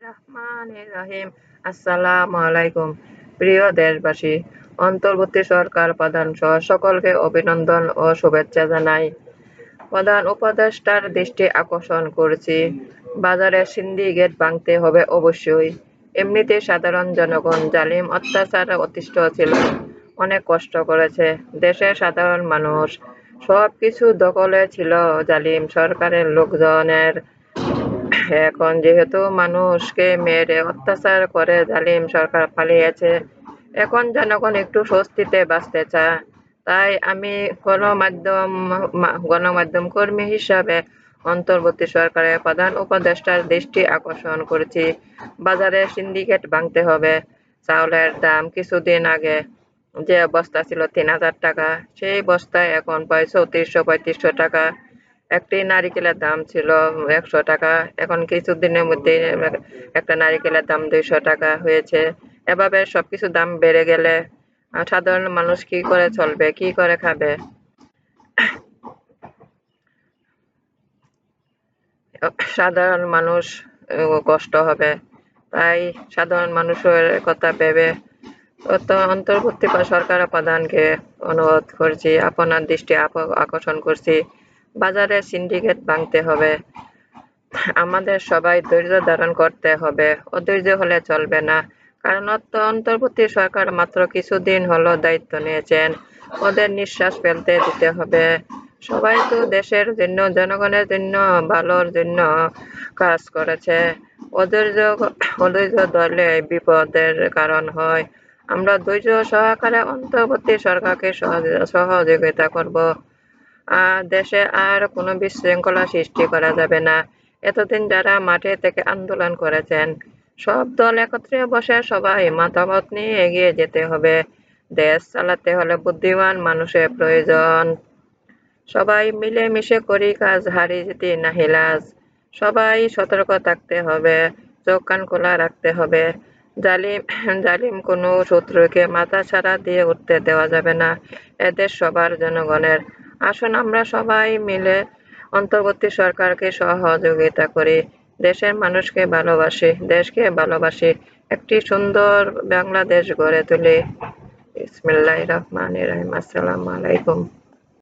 রহিম। আসসালামু আলাইকুম। প্রিয় দেশবাসী, অন্তর্বর্তী সরকার প্রধান সহ সকলকে অভিনন্দন ও শুভেচ্ছা জানাই। প্রধান উপদেষ্টার দৃষ্টি আকর্ষণ করছি। বাজারে সিন্ডিকেট ভাঙতে হবে অবশ্যই। এমনিতে সাধারণ জনগণ জালিম অত্যাচারে অতিষ্ঠ ছিল, অনেক কষ্ট করেছে। দেশের সাধারণ মানুষ সব কিছু দখলে ছিল জালিম সরকারের লোকজনের এখন যেহেতু মানুষকে মেরে অত্যাচার করে জালিম সরকার পালিয়েছে, এখন জনগণ একটু স্বস্তিতে বাঁচতে চায়। তাই আমি গণমাধ্যম গণমাধ্যম কর্মী হিসাবে অন্তর্বর্তী সরকারের প্রধান উপদেষ্টার দৃষ্টি আকর্ষণ করেছি। বাজারে সিন্ডিকেট ভাঙতে হবে। চাউলের দাম কিছুদিন আগে যে বস্তা ছিল তিন হাজার টাকা, সেই বস্তায় এখন প্রায় চৌত্রিশশো পঁয়ত্রিশশো টাকা। একটি নারিকেলের দাম ছিল একশো টাকা। এখন কিছুদিনের মধ্যে একটা নারিকেলের দাম দুইশো টাকা হয়েছে। এভাবে সবকিছু দাম বেড়ে গেলে সাধারণ মানুষ কি করে চলবে, কি করে খাবে? সাধারণ মানুষ কষ্ট হবে। তাই সাধারণ মানুষের কথা ভেবে অন্তর্বর্তী সরকার প্রধানকে অনুরোধ করছি, আপনার দৃষ্টি আকর্ষণ করছি। বাজারে সিন্ডিকেট ভাঙতে হবে। আমাদের সবাই ধৈর্য ধারণ করতে হবে। অধৈর্য হলে চলবে না। কারণ অন্তর্বর্তী সরকার মাত্র কিছুদিন হলো দায়িত্ব নিয়েছেন। ওদের নিঃশ্বাস ফেলতে দিতে হবে। সবাই তো দেশের জন্য, জনগণের জন্য, ভালোর জন্য কাজ করেছে। অধৈর্য অধৈর্য ধরলে বিপদের কারণ হয়। আমরা ধৈর্য সহকারে অন্তর্বর্তী সরকারকে সহযোগিতা করব। দেশে আর কোনো বিশৃঙ্খলা সৃষ্টি করা যাবে না। এতদিন যারা মাঠে থেকে আন্দোলন করেছেন, সব দল একত্রে বসে সবাই মতামত নিয়ে এগিয়ে যেতে হবে। দেশ চালাতে হলে বুদ্ধিমান মানুষের প্রয়োজন। সবাই মিলে মিশে করি কাজ হারিয়ে যেতে নাহিলাজ সবাই সতর্ক থাকতে হবে, চোখ কান খোলা রাখতে হবে। জালিম জালিম কোনো শত্রুকে মাথা ছাড়া দিয়ে উঠতে দেওয়া যাবে না। এদের সবার জনগণের আসুন আমরা সবাই মিলে অন্তর্বর্তী সরকারকে সহযোগিতা করি। দেশের মানুষকে ভালোবাসে, দেশকে ভালোবাসে। একটি সুন্দর বাংলাদেশ গড়ে তুলি। ইসমিল্লাহ রহমান রহিম। আসসালামু আলাইকুম।